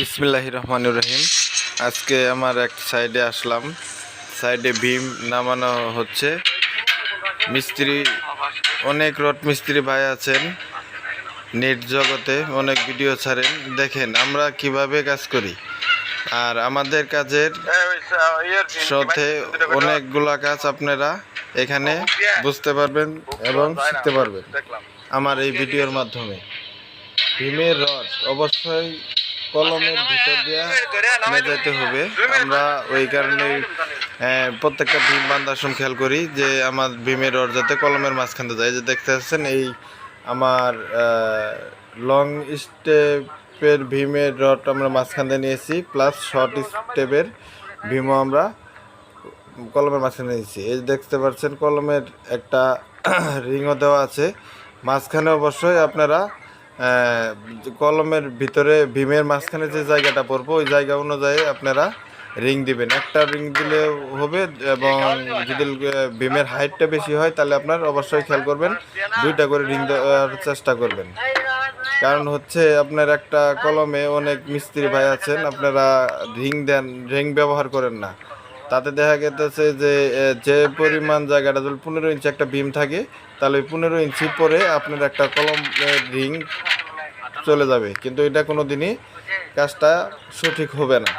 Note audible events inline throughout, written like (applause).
বিসমিল্লাহ রহমানুর রহিম। আজকে আমার এক সাইডে আসলাম। সাইডে ভীম নামানো হচ্ছে। মিস্ত্রি, অনেক রড মিস্ত্রি ভাই আছেন। নেট জগতে অনেক ভিডিও ছাড়েন। দেখেন, আমরা কীভাবে কাজ করি। আর আমাদের কাজের সাথে অনেকগুলা কাজ আপনারা এখানে বুঝতে পারবেন এবং শিখতে পারবেন। আমার এই ভিডিওর মাধ্যমে। ভীমের রড অবশ্যই কলমের ভিতর দিয়ে যেতে হবে। আমরা ওই কারণে প্রত্যেকটা ভীম বান্ধার সময় খেয়াল করি যে আমার ভীমের রড যাতে কলমের মাঝখানে যায়। এই যে দেখতে পাচ্ছেন এই আমার লং স্টেপের ভীমের রড আমরা মাঝখানে নিয়েছি প্লাস শর্ট স্টেপের ভীমও আমরা কলমের মাঝখানে নিয়েছি। এই দেখতে পাচ্ছেন কলমের একটা (clears throat) রিংও দেওয়া আছে। মাঝখানে অবশ্যই আপনারা কলমের ভিতরে ভীমের মাঝখানে যে জায়গাটা পড়ব, ওই জায়গা অনুযায়ী আপনারা রিং দিবেন। একটা রিং দিলে হবে এবং যদি ভীমের হাইটটা বেশি হয়, তাহলে আপনার অবশ্যই খেয়াল করবেন, দুইটা করে রিং দেওয়ার চেষ্টা করবেন। কারণ হচ্ছে আপনার একটা কলমে অনেক মিস্ত্রি ভাই আছেন, আপনারা রিং দেন, রিং ব্যবহার করেন না। তাতে দেখা গেতেছে যে যে পরিমাণ জায়গাটা যদি পনেরো ইঞ্চি একটা বিম থাকে, তাহলে ওই পনেরো ইঞ্চি পরে আপনার একটা কলম রিং চলে যাবে। কিন্তু এটা কোনো দিনই কাজটা সঠিক হবে না।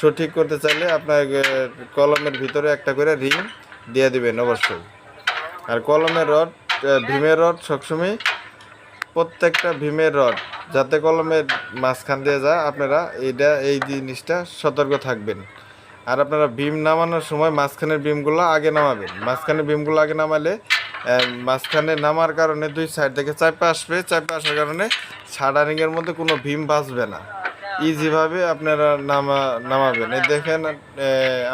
সঠিক করতে চাইলে আপনার কলমের ভিতরে একটা করে রিং দিয়ে দিবেন অবশ্যই। আর কলমের রড ভীমের রড সবসময় প্রত্যেকটা ভীমের রড, যাতে কলমের মাঝখান দিয়ে যায় আপনারা এইটা এই জিনিসটা সতর্ক থাকবেন। আর আপনারা বিম নামানোর সময় মাঝখানের বিমগুলো আগে নামাবেন। মাঝখানের বিমগুলো আগে নামালে মাঝখানে নামার কারণে দুই সাইড থেকে চাপে আসবে। চাপে আসার কারণে সাডারিংয়ের মধ্যে কোনো ভীম বাঁচবে না। ইজিভাবে আপনারা নামা, নামাবেন। এই দেখেন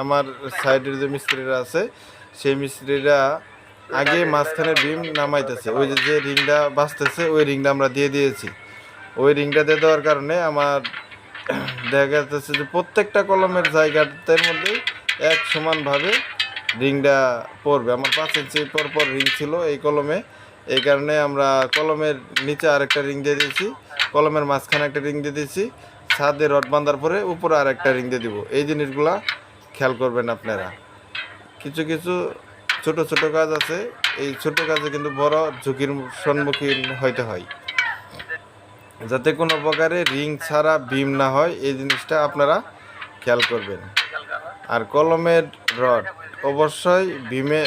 আমার সাইডের যে মিস্ত্রিরা আছে, সেই মিস্ত্রিরা আগে মাঝখানে বিম নামাইতেছে। ওই যে রিংটা বাঁচতেছে, ওই রিংটা আমরা দিয়ে দিয়েছি। ওই রিংটা দিয়ে দেওয়ার কারণে আমার দেখা যাচ্ছে যে প্রত্যেকটা কলমের জায়গাটার মধ্যে এক সমানভাবে রিংটা পড়বে। আমার পাঁচ ইঞ্চি পর পর রিং ছিল এই কলমে। এই কারণে আমরা কলমের নিচে আরেকটা রিং দিয়ে দিয়েছি, কলমের মাঝখানে একটা রিং দিয়ে দিয়েছি, ছাদে রড বাঁধার পরে উপরে আরেকটা রিং দিয়ে দিব। এই জিনিসগুলা খেয়াল করবেন আপনারা। কিছু কিছু ছোট ছোট কাজ আছে, এই ছোট কাজে কিন্তু বড় ঝুঁকির সম্মুখীন হইতে হয়। যাতে কোনো প্রকারে রিং ছাড়া বিম না হয়, এই জিনিসটা আপনারা খেয়াল করবেন। আর কলমের রড, অবশ্যই ভীমে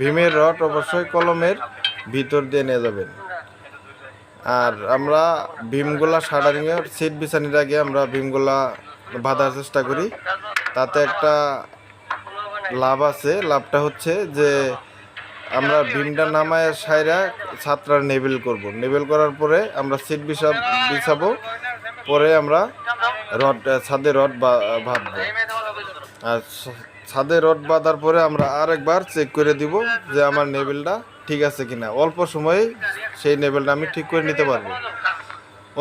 ভীমের রড অবশ্যই কলমের ভিতর দিয়ে নিয়ে যাবেন। আর আমরা ভীমগুলা সাডারিংয়ের সিট বিছানির আগে আমরা ভীমগুলা বাঁধার চেষ্টা করি। তাতে একটা লাভ আছে, লাভটা হচ্ছে যে আমরা ভীমটা নামায় সাইরা ছাত্রা নেবেল করব। নেবেল করার পরে আমরা সিট বিছাব বিছাবো। পরে আমরা রড, ছাদে রড বাঁধবো। আর ছাদে রড বাঁধার পরে আমরা আরেকবার চেক করে দিব যে আমার নেবেলটা ঠিক আছে কিনা। অল্প সময়ে সেই নেবেলটা আমি ঠিক করে নিতে পারব।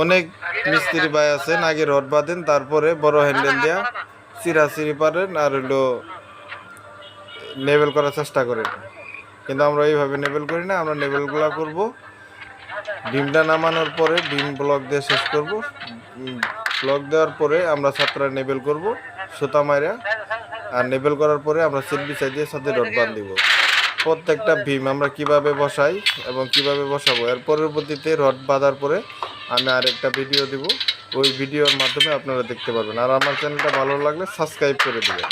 অনেক মিস্ত্রি ভাই আছেন, আগে রড বাঁধেন, তারপরে বড় হ্যান্ডেল দিয়া চিরা চিরি পারেন আর হলো নেবেল করার চেষ্টা করেন। কিন্তু আমরা এইভাবে নেবেল করি না, আমরা নেবেলগুলো করব। ডিমটা নামানোর পরে ডিম ব্লক দিয়ে শেষ করব। ব্লক দেওয়ার পরে আমরা ছাত্রা নেবেল করব, সুতা মাইরা। আর নেবেল করার পরে আমরা সিট বিছাই দিয়ে সাথে রড বাঁধ দিব প্রত্যেকটা ভীম আমরা কীভাবে বসাই এবং কীভাবে বসাবো, এর পরবর্তীতে রড বাঁধার পরে আমি আরেকটা ভিডিও দিব। ওই ভিডিওর মাধ্যমে আপনারা দেখতে পারবেন। আর আমার চ্যানেলটা ভালো লাগলে সাবস্ক্রাইব করে দেবেন।